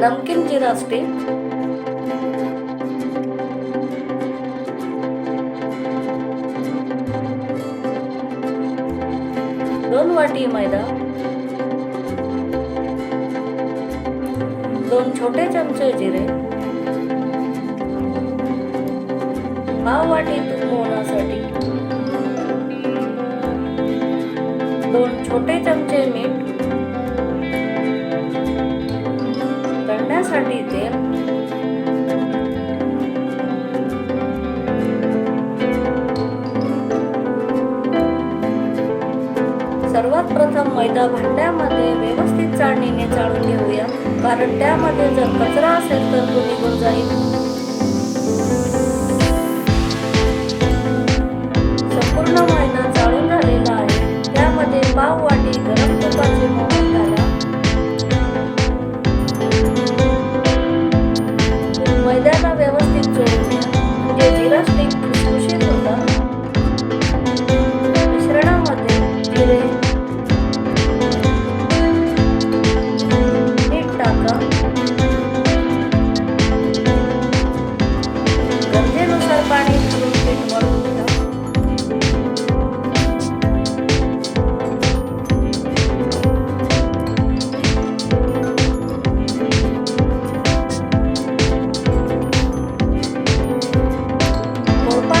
नमकीन जिरा असते. दोन वाटी मैदा. दोन छोटे चमचे जिरे. पाव वाटी तूप दोन छोटे चमचे मीठ. तळण्यासाठी तेल सर्वात प्रथम मैदा भांड्यामध्ये व्यवस्थित चाळणीने चाळून घेऊया. कारण त्यामध्ये जर कचरा असेल तर तो निघून जाईल.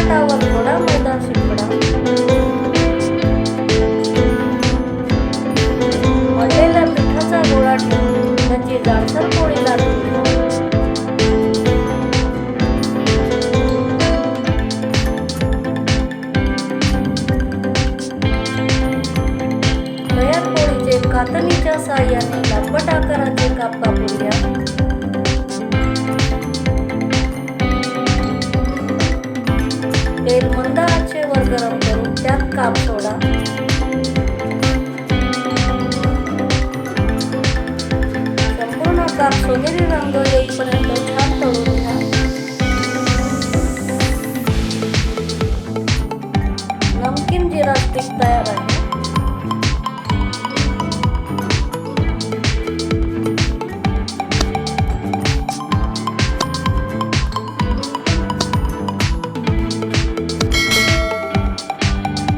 पोळपाटावर थोडा मैदा शिपडा मळलेल्या पिठाचा गोळा ठेवून त्याची जाडसर पोळी लाटून घ्या तयार पोळीचे कातणीच्या लांबट आकाराचे काप तेल गरम करून त्यात काप सोडा. संपूर्ण काप सोनेरी रंग येईपर्यंत छान तळून घ्या. नमकीन जिरा स्टिक तयार आहे.